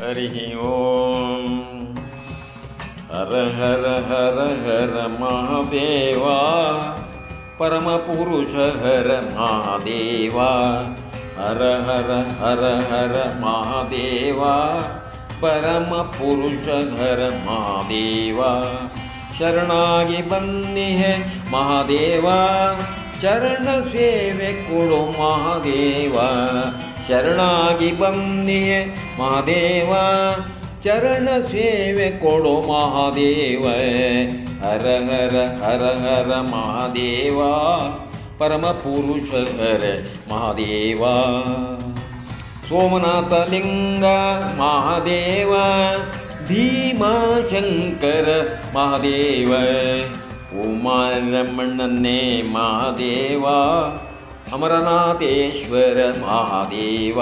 हरिः ॐ हर हर हर हर महादेवा परमपुरुष हर महादेवा हर हर हर हर महादेवा परमपुरुष हर महादेवा ಶರಣಾಗಿ ಬಂದಿಹೆ ಮಹಾದೇವ ಚರಣ ಸೇವೆ ಕೊಡು ಮಹಾದೇವ ಶರಣಾಗಿ ಬಂದಿಹೆ ಮಹಾದೇವ, ಚರಣ ಸೇವೆ ಕೊಡು ಮಹಾದೇವ. ಹರ ಹರ ಹರ ಹರ ಮಹಾದೇವ, ಪರಮ ಪುರುಷ ಹರ ಮಹಾದೇವ. ಸೋಮನಾಥ ಲಿಂಗ ಮಹಾದೇವ ಭೀಮಾಶಂಕರ ಮಹಾದೇವ. ಉಮಾರಮಣ್ಣನೇ ಮಹಾದೇವ. अमरनाथेश्वर महादेव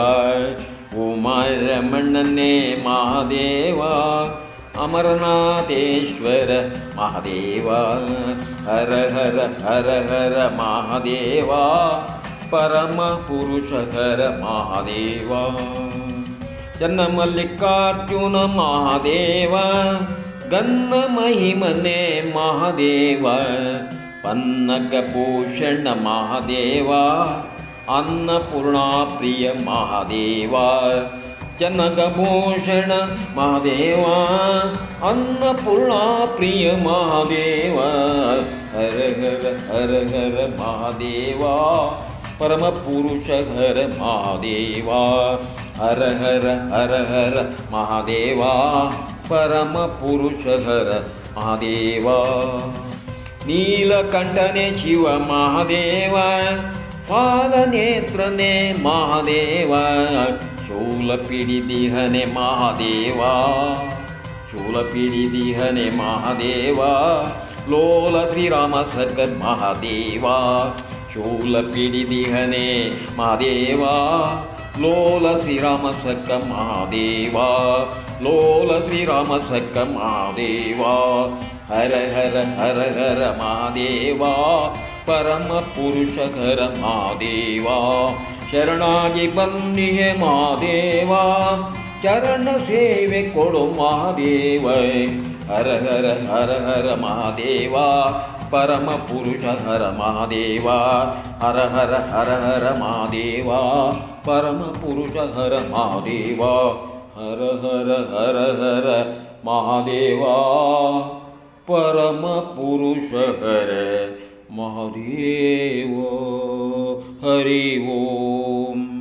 महादेवाणने महादेव अमरनाथेश्वर महादेव हर हर हर हर महादेव परमपुरुषहर महादेव जन्मल्लिकार्जुन महादेव गन्धमहिमने महादेव अन्नकभूषण महादेवा अन्नपूर्णाप्रिय महादेवा जनकभूषण महादेवा अन्नपूर्णाप्रिय महादेव हर हर हर हर महादेवा परमपुरुष हर महादेवा हर हर हर हर महादेवा परमपुरुष हर महादेवा। नीलकण्ठने शिव महादेव फालनेत्रने महादेव चोलपीडिदिहने महादेव चोलपीडिदिहने महादेव लोलश्रीरामसमहादेवा चोलपीडिदिहने महादेवा लोलश्रीराम सकमहादेवा लोलश्रीरामसकमहादेवा ಪಿಡಿದಿಹನೆ ಮಹಾದೇವ ಶೂಲ ಪಿಡಿದಿಹನೆ ಮಹಾದೇವ ಲೋಲ ಶ್ರೀರಾಮ ಸದ್ಗದ್ ಮಹಾದೇವ ಶೂಲ ಪಿಡಿದಿಹನೆ ಮಹಾದೇವ ಲೋಲ ಶ್ರೀರಾಮ ಸಕ್ಕ ಮಹಾದೇವ ಲೋಲ ಶ್ರೀರಾಮ ಸಕ್ಕ ಮಹಾದೇವ ಹರ ಹರ ಹರ ಹರ ಮಹಾದೇವ ಪರಮ ಪುರುಷ ಹರ ಮಹಾದೇವ ಶರಣಾಗಿ ಬನ್ನಿಹೆ ಮಹಾದೇವ ಚರಣ ಸೇವೆ ಕೊಡು ಮಹಾದೇವ ಹರ ಹರ ಹರ ಹರ ಮಹಾದೇವ ಪರಮ ಪುರುಷ ಹರ ಮಹಾದೇವ ಹರ ಹರ ಹರ ಹರ ಮಹಾದೇವ ಪರಮ ಪುರುಷ ಹರ ಮಹಾದೇವ ಹರ ಹರ ಹರ ಹರ ಮಹಾದೇವ परम पुरुष हर। महादेव हरि ओम।